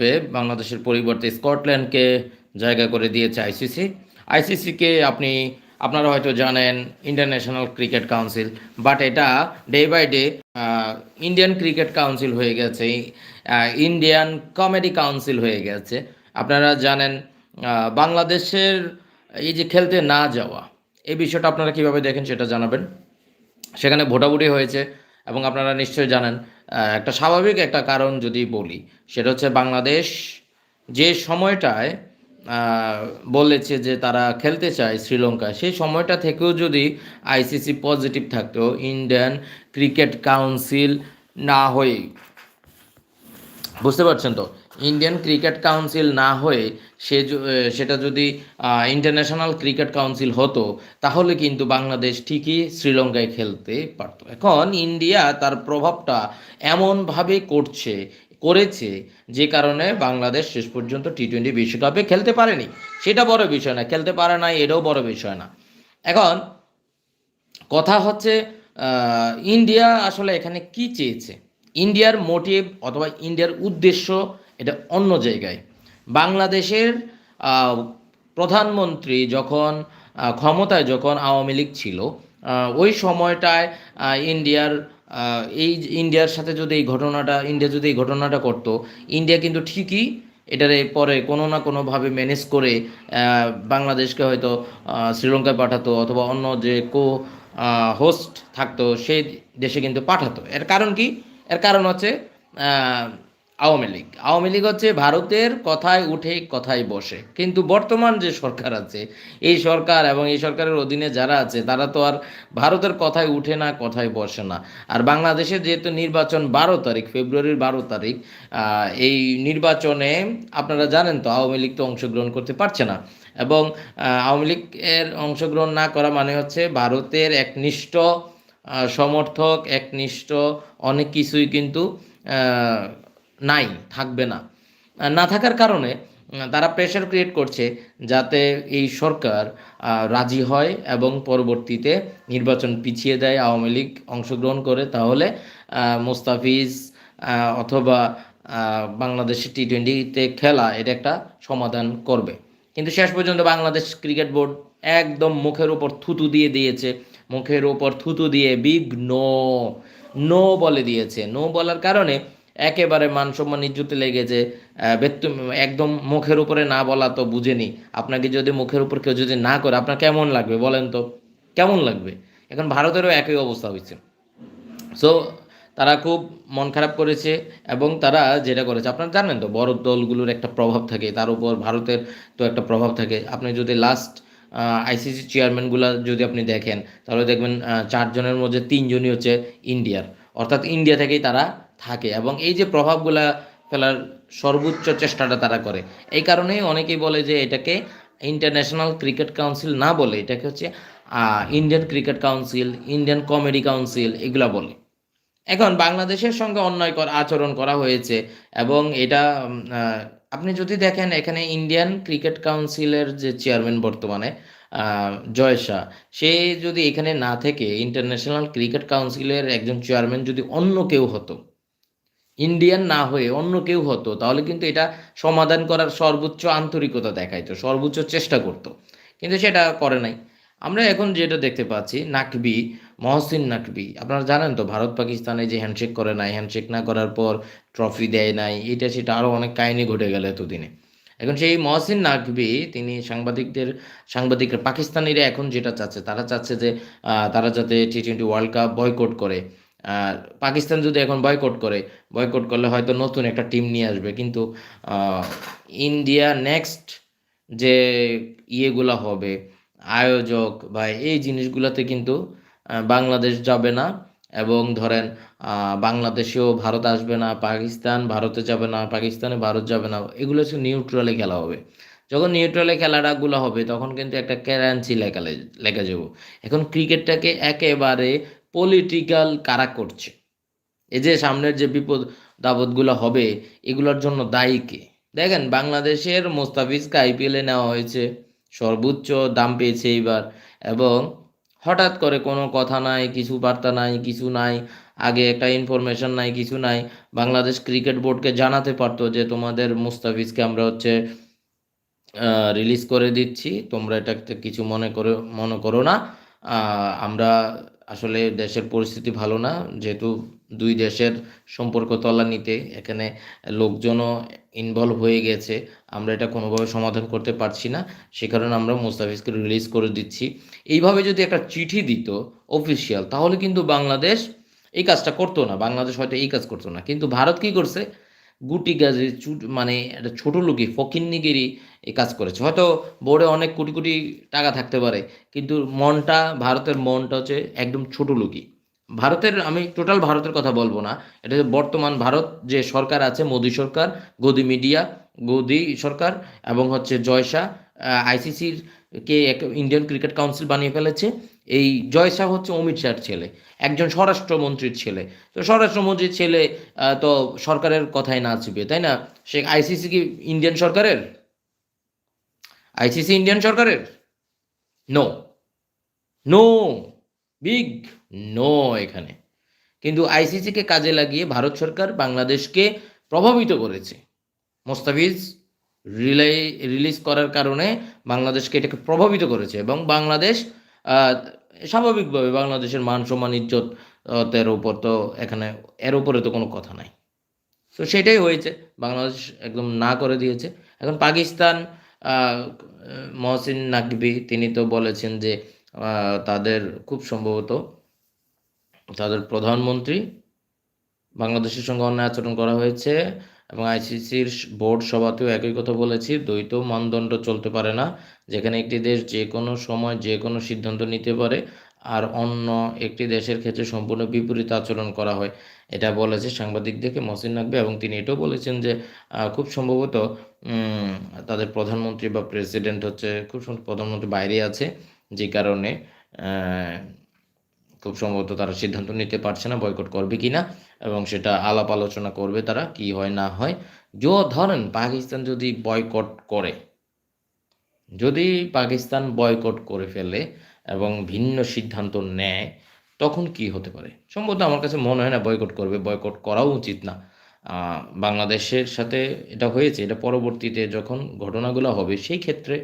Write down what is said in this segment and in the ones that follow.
কাপে বাংলাদেশের পরিবর্তে স্কটল্যান্ডকে জায়গা করে দিয়েছে আইসিসি। আইসিসিকে আপনি, আপনারা হয়তো জানেন ইন্টারন্যাশনাল ক্রিকেট কাউন্সিল বাট এটা day by day Indian cricket council হয়ে গেছে ইন্ডিয়ান কমেডি কাউন্সিল হয়ে গেছে। আপনারা জানেন বাংলাদেশের এই যে খেলতে না যাওয়া, এই বিষয়টা আপনারা কীভাবে দেখেন সেটা জানাবেন। সেখানে ভোটাভুটি হয়েছে এবং আপনারা নিশ্চয়ই জানেন একটা স্বাভাবিক একটা কারণ যদি বলি, সেটা হচ্ছে বাংলাদেশ যে সময়টায় বলেছে যে তারা খেলতে চায় শ্রীলঙ্কা সেই সময়টা থেকেও যদি আইসিসি পজিটিভ থাকতো, ইন্ডিয়ান ক্রিকেট কাউন্সিল না হয়ে বুঝতে পারছেন তো? ইন্ডিয়ান ক্রিকেট কাউন্সিল না হয়ে সে সেটা যদি ইন্টারন্যাশনাল ক্রিকেট কাউন্সিল হতো, তাহলে কিন্তু বাংলাদেশ ঠিকই শ্রীলঙ্কায় খেলতে পারতো। এখন ইন্ডিয়া তার প্রভাবটা এমনভাবে করছে, করেছে যে কারণে বাংলাদেশ শেষ পর্যন্ত টি টোয়েন্টি বিশ্বকাপে খেলতে পারেনি। সেটা বড় বিষয় না, খেলতে পারে না, এটাও বড় বিষয় না। এখন কথা হচ্ছে ইন্ডিয়া আসলে এখানে কি চেয়েছে? ইন্ডিয়ার মোটিভ অথবা ইন্ডিয়ার উদ্দেশ্য এটা অন্য জায়গায়। বাংলাদেশের প্রধানমন্ত্রী যখন ক্ষমতায় যখন আওয়ামী লীগ ছিল ওই সময়টায় ইন্ডিয়ার এই ইন্ডিয়ার সাথে যদি এই ঘটনাটা, ইন্ডিয়া যদি এই ঘটনাটা করতো, ইন্ডিয়া কিন্তু ঠিকই এটারে পরে কোনো না কোনোভাবে ম্যানেজ করে বাংলাদেশকে হয়তো শ্রীলঙ্কায় পাঠাতো অথবা অন্য যে কো হোস্ট থাকতো, সেই দেশে কিন্তু পাঠাতো। এর কারণ কি? এর কারণ হচ্ছে আওয়ামী লীগ। আওয়ামী লীগ হচ্ছে ভারতের কথায় উঠে, কথায় বসে। কিন্তু বর্তমান যে সরকার আছে, এই সরকার এবং এই সরকারের অধীনে যারা আছে, তারা তো আর ভারতের কথায় উঠে না, কথায় বসে না। আর বাংলাদেশে যেহেতু নির্বাচন বারো তারিখ, ফেব্রুয়ারির বারো তারিখ এই নির্বাচনে আপনারা জানেন তো, আওয়ামী লীগ তো অংশগ্রহণ করতে পারছে না। এবং আওয়ামী লীগের অংশগ্রহণ না করা মানে হচ্ছে ভারতের একনিষ্ঠ সমর্থক, একনিষ্ঠ অনেক কিছুই কিন্তু নাই, থাকবে না। না থাকার কারণে তারা প্রেশার ক্রিয়েট করছে যাতে এই সরকার রাজি হয় এবং পরবর্তীতে নির্বাচন পিছিয়ে দেয়, আওয়ামী লীগ অংশগ্রহণ করে। তাহলে মোস্তাফিজ অথবা বাংলাদেশে টি টোয়েন্টিতে খেলা, এটা একটা সমাধান করবে। কিন্তু শেষ পর্যন্ত বাংলাদেশ ক্রিকেট বোর্ড একদম মুখের ওপর থুতু দিয়ে দিয়েছে। মুখের ওপর থুতু দিয়ে বিগ নো নো বলে দিয়েছে। নো বলার কারণে একেবারে মান সম্মান ইজ্জতে লেগেছে একদম মুখের উপরে না বলা তো বুঝেনি। আপনাকে যদি মুখের উপর কেউ যদি না করে, আপনার কেমন লাগবে বলেন তো? কেমন লাগবে? এখন ভারতেরও একই অবস্থা হয়েছে। সো তারা খুব মন খারাপ করেছে এবং তারা যেটা করেছে, আপনারা জানেন তো, বড় দলগুলোর একটা প্রভাব থাকে, তার উপর ভারতের তো একটা প্রভাব থাকে। আপনি যদি লাস্ট আইসিসি চেয়ারম্যানগুলো যদি আপনি দেখেন, তাহলে দেখবেন চারজনের মধ্যে তিনজনই হচ্ছে ইন্ডিয়ার অর্থাৎ ইন্ডিয়া থেকেই তারা থাকে এবং এই যে প্রভাবগুলা ফেলার সর্বোচ্চ চেষ্টাটা তারা করে। এই কারণেই অনেকেই বলে যে এটাকে ইন্টারন্যাশনাল ক্রিকেট কাউন্সিল না বলে, এটাকে হচ্ছে Indian cricket council Indian comedy council এগুলা বলে। এখন বাংলাদেশের সঙ্গে অন্যায় আচরণ করা হয়েছে এবং এটা আপনি যদি দেখেন এখানে ইন্ডিয়ান ক্রিকেট কাউন্সিলের যে চেয়ারম্যান বর্তমানে জয় শাহ, সে যদি এখানে না থেকে ইন্টারন্যাশনাল ক্রিকেট কাউন্সিলের একজন চেয়ারম্যান যদি অন্য কেউ হতো ইন্ডিয়ান না হয়ে অন্য কেউ হতো, তাহলে কিন্তু এটা সমাধান করার সর্বোচ্চ আন্তরিকতা দেখাইতো, সর্বোচ্চ চেষ্টা করতো। কিন্তু সেটা করে নাই। আমরা এখন যেটা দেখতে পাচ্ছি, নাকবি, মহসিন নাকবি, আপনারা জানেন তো, ভারত পাকিস্তানে যে হ্যান্ডশেক করে নাই হ্যান্ডশেক না করার পর ট্রফি দেয় নাই, এটা সেটা আরও অনেক কাহিনী ঘটে গেল এতদিনে। এখন সেই মহসিন নাকবি, তিনি সাংবাদিকদের, সাংবাদিকরা, পাকিস্তানিরা এখন যেটা চাচ্ছে, তারা চাচ্ছে যে তারা যাতে T twenty World Cup boycott করে। পাকিস্তান যদি এখন বয়কট করে বয়কট করলে হয়তো নতুন একটা টিম নিয়ে আসবে। কিন্তু ইন্ডিয়া নেক্সট যে ইয়েগুলো হবে, আয়োজক বা এই জিনিসগুলোতে কিন্তু বাংলাদেশ যাবে না। এবং ধরেন বাংলাদেশেও ভারত আসবে না, পাকিস্তান ভারতে যাবে না, পাকিস্তানে ভারত যাবে না, এগুলো হচ্ছে নিউট্রালে খেলা হবে। যখন নিউট্রালে খেলাটাগুলো হবে, তখন কিন্তু একটা ক্যারান্সি লেখা লেখা যাব। এখন ক্রিকেটটাকে একেবারে পলিটিক্যাল কারা করছে? এই যে সামনের যে বিপদ দাবদগুলো হবে, এগুলোর জন্য দায়ী কে? দেখেন, বাংলাদেশের মোস্তাফিজকে আইপিএলে নেওয়া হয়েছে, সর্বোচ্চ দাম পেয়েছে এইবার, এবং হঠাৎ করে কোনো কথা নাই, কিছু বার্তা নাই, কিছু নাই, আগে একটা ইনফরমেশন নাই, কিছু নাই, বাংলাদেশ ক্রিকেট বোর্ডকে জানাতে পারতো যে তোমাদের মুস্তাফিজকে আমরা হচ্ছে রিলিজ করে দিচ্ছি, তোমরা এটাকে কিছু মনে করো মনে করো না আমরা আসলে দেশের পরিস্থিতি ভালো না। যেহেতু দুই দেশের সম্পর্ক তলানিতে, এখানে লোকজনও ইনভলভ হয়ে গেছে। আমরা এটা কোনোভাবে সমাধান করতে পারছি না। সে কারণে আমরা মুস্তাফিজকে রিলিজ করে দিচ্ছি। এইভাবে যদি একটা চিঠি দিত অফিসিয়াল তাহলে কিন্তু বাংলাদেশ এই কাজটা করতো না। বাংলাদেশ হয়তো এই কাজ করতো না। কিন্তু ভারত কি করছে? গুটি গাজে চুট মানে একটা ছোট লোকই ফকিন্নিগিরি কাজ করেছে। হয়তো বোর্ডে অনেক কোটি কোটি টাকা থাকতে পারে, কিন্তু মনটা, ভারতের মনটা হচ্ছে একদম ছোট লোকই। ভারতের, আমি টোটাল ভারতের কথা বলব না, এটা বর্তমান ভারত, যে সরকার আছে, মোদি সরকার, গদি মিডিয়া, গদি সরকার, এবং হচ্ছে জয়শাহ আইসিসির কে এক, ইন্ডিয়ান ক্রিকেট কাউন্সিল বানিয়ে ফেলেছে। এই জয় শাহ হচ্ছে অমিত শাহর ছেলে, একজন স্বরাষ্ট্রমন্ত্রীর ছেলে। তো স্বরাষ্ট্রমন্ত্রীর ছেলে তো সরকারের কথাই নাচবে তাই না? সে আইসিসি কি ইন্ডিয়ান সরকারের? আইসিসি ইন্ডিয়ান সরকারের? নো নো বিগ নো এখানে। কিন্তু আইসিসিকে কাজে লাগিয়ে ভারত সরকার বাংলাদেশকে প্রভাবিত করেছে। মোস্তাফিজ রিলাই রিলিজ করার কারণে বাংলাদেশকে এটাকে প্রভাবিত করেছে এবং বাংলাদেশ স্বাভাবিকভাবে বাংলাদেশের মান, সম্মান, ইজ্জত তের উপর তো এখানে, এর উপরে তো কোনো কথা নাই। তো সেটাই হয়েছে, বাংলাদেশ একদম না করে দিয়েছে। এখন পাকিস্তান মহসিন নাকবি তিনি তো বলেছেন যে তাদের খুব সম্ভবত তাদের প্রধানমন্ত্রী বাংলাদেশের সঙ্গে অন্যায় আচরণ করা হয়েছে এবং আইসিসির বোর্ড সভাতেও একই কথা বলেছি, দ্বৈত মানদণ্ড চলতে পারে না। যেখানে একটি দেশ যে কোনো সময় যে কোনো সিদ্ধান্ত নিতে পারে আর অন্য একটি দেশের ক্ষেত্রে সম্পূর্ণ বিপরীত আচরণ করা হয়। এটা বলেছে সাংবাদিকদেরকে মহসিন নাকবি এবং তিনি এটাও বলেছেন যে খুব সম্ভবত তাদের প্রধানমন্ত্রী বা প্রেসিডেন্ট হচ্ছে, খুব প্রধানমন্ত্রী বাইরে আছে, যে কারণে খুব সম্ভবত তারা সিদ্ধান্ত নিতে পারছে না বয়কট করবে কি না, এবং সেটা আলাপ আলোচনা করবে তারা কি হয় না হয়। যো, ধরেন পাকিস্তান যদি বয়কট করে, যদি পাকিস্তান বয়কট করে ফেলে এবং ভিন্ন সিদ্ধান্ত নেয়, তখন কি হতে পারে? সম্ভবত আমার কাছে মনে হয় না বয়কট করবে, বয়কট করাও উচিত না। বাংলাদেশের সাথে এটা হয়েছে, এটা পরবর্তীতে যখন ঘটনাগুলো হবে, সেই ক্ষেত্রে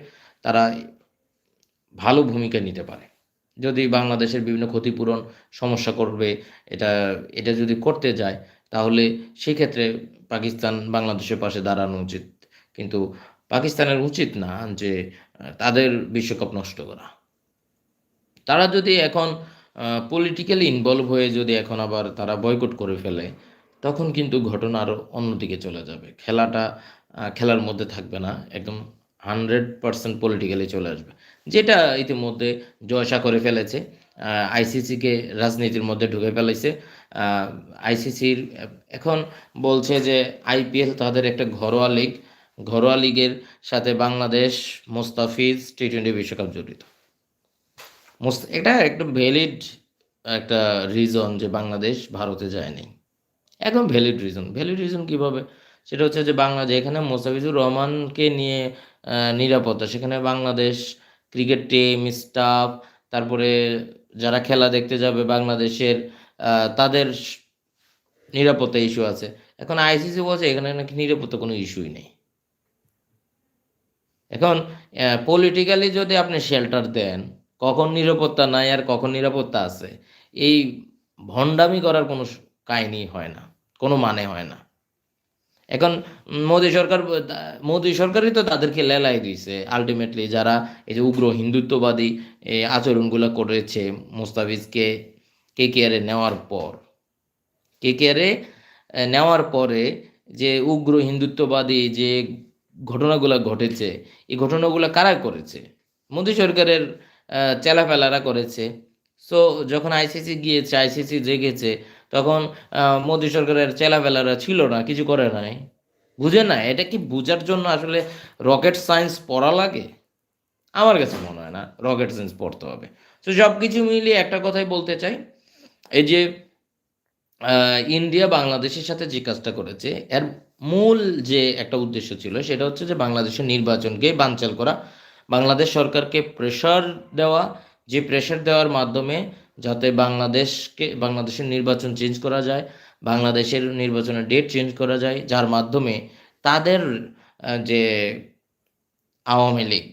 তারা ভালো ভূমিকা নিতে পারে। যদি বাংলাদেশের বিভিন্ন ক্ষতিপূরণ সমস্যা করবে, এটা এটা যদি করতে যায়, তাহলে সেক্ষেত্রে পাকিস্তান বাংলাদেশের পাশে দাঁড়ানো উচিত। কিন্তু পাকিস্তানের উচিত না যে, তাদের বিশ্বকাপ নষ্ট করা। তারা যদি এখন পলিটিক্যালি ইনভলভ হয়ে যদি এখন আবার তারা বয়কট করে ফেলে, তখন কিন্তু ঘটনা আরও অন্যদিকে চলে যাবে। খেলাটা খেলার মধ্যে থাকবে না। একদম হান্ড্রেড পার্সেন্ট পলিটিক্যালি চলে আসবে। যেটা ইতিমধ্যে জয়সা করে ফেলেছে আইসিসিকে রাজনীতির মধ্যে ঢুকে ফেলেছে আইসিসির এখন বলছে যে আইপিএল তাদের একটা ঘরোয়া লিগ, ঘরোয়া লিগের সাথে বাংলাদেশ মোস্তাফিজ টি টোয়েন্টি বিশ্বকাপ জড়িত। এটা একটা ভ্যালিড একটা রিজন যে বাংলাদেশ ভারতে যায়নি। একদম ভ্যালিড রিজন ভ্যালিড রিজন কীভাবে? সেটা হচ্ছে যে বাংলাদেশ, এখানে মোস্তাফিজুর রহমানকে নিয়ে নিরাপত্তা। সেখানে বাংলাদেশ ক্রিকেট টিম স্টাফ তারপরে যারা খেলা দেখতে যাবে বাংলাদেশের তাদের নিরাপত্তা ইস্যু আছে। এখন আইসিসি বলছে এখানে নাকি নিরাপত্তা কোনো ইস্যুই নেই। এখন পলিটিক্যালি যদি আপনি শেল্টার দেন, কখন নিরাপত্তা নাই আর কখন নিরাপত্তা আছে, এই ভণ্ডামি করার কোনো কাহিনী হয় না, কোনো মানে হয় না। এখন মোদী সরকার, মোদী সরকারই তো তাদেরকে লেলাই দিয়েছে। আলটিমেটলি যারা এই যে উগ্র হিন্দুত্ববাদী আচরণগুলো করেছে মুস্তাফিজকে কে কেয়ারে নেওয়ার পর। কে কেয়ারে নেওয়ার পরে যে উগ্র হিন্দুত্ববাদী যে ঘটনাগুলো ঘটেছে, এই ঘটনাগুলো কারা করেছে? মোদী সরকারের চেলাফেলারা করেছে। সো যখন আইসিসি গিয়েছে আইসিসি জেগেছে তখন মোদী সরকারের চেলাপেলারা ছিল না, কিছু করে নাই। বুঝে না এটা কি বোঝার জন্য আসলে রকেট সায়েন্স পড়া লাগে? আমার কাছে মনে হয় না রকেট সায়েন্স পড়তে হবে। তো সব কিছু মিলিয়ে একটা কথাই বলতে চাই, এই যে ইন্ডিয়া বাংলাদেশের সাথে যে কাজটা করেছে, এর মূল যে একটা উদ্দেশ্য ছিল, সেটা হচ্ছে যে বাংলাদেশের নির্বাচনকে বানচাল করা, বাংলাদেশ সরকারকে প্রেশার দেওয়া, যে প্রেশার দেওয়ার মাধ্যমে যাতে বাংলাদেশকে, বাংলাদেশের নির্বাচন চেঞ্জ করা যায়, বাংলাদেশের নির্বাচনের ডেট চেঞ্জ করা যায়, যার মাধ্যমে তাদের যে আওয়ামী লীগ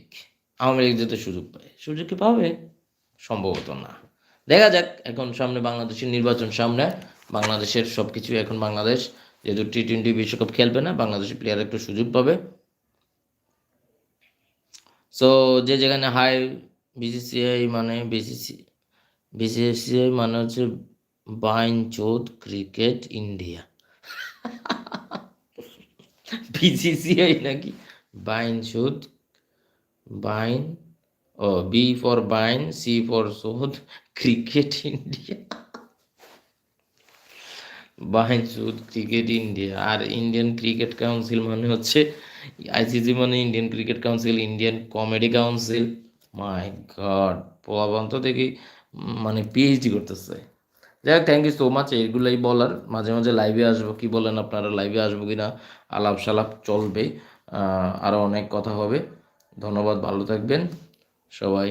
আওয়ামী লীগ যাতে সুযোগ পায়। সুযোগ কি পাবে? সম্ভবত না। দেখা যাক, এখন সামনে বাংলাদেশের নির্বাচন সামনে, বাংলাদেশের সব কিছু এখন বাংলাদেশ, যেহেতু টি টোয়েন্টি বিশ্বকাপ খেলবে না, বাংলাদেশের প্লেয়ার একটু সুযোগ পাবে। সো যে যেখানে হাই বিসিসিআই মানে বিসিসি বিসিসিআই মানে হচ্ছে বাইন চোদ, ক্রিকেট, ইন্ডিয়া। বিসিসিআই নাকি? বাইন চোদ, বাইন, ও, বি ফর বাইন, সি ফর সোদ ক্রিকেট, ইন্ডিয়া। বাইন চোদ, ক্রিকেট, ইন্ডিয়া। আর ইন্ডিয়ান ক্রিকেট কাউন্সিল মানে হচ্ছে আইসিসি মানে Indian cricket council, Indian comedy council. My god, পোলাবান তো দেখি মানে পিএইচডি করতেছে। যাই হোক থ্যাংক ইউ সো মাচ এইগুলাই বলার। মাঝে মাঝে লাইভে আসব, কি বলেন আপনারা লাইভে আসব কি না আলাপ সালাপ চলবে আরও অনেক কথা হবে। ধন্যবাদ, ভালো থাকবেন। সবাই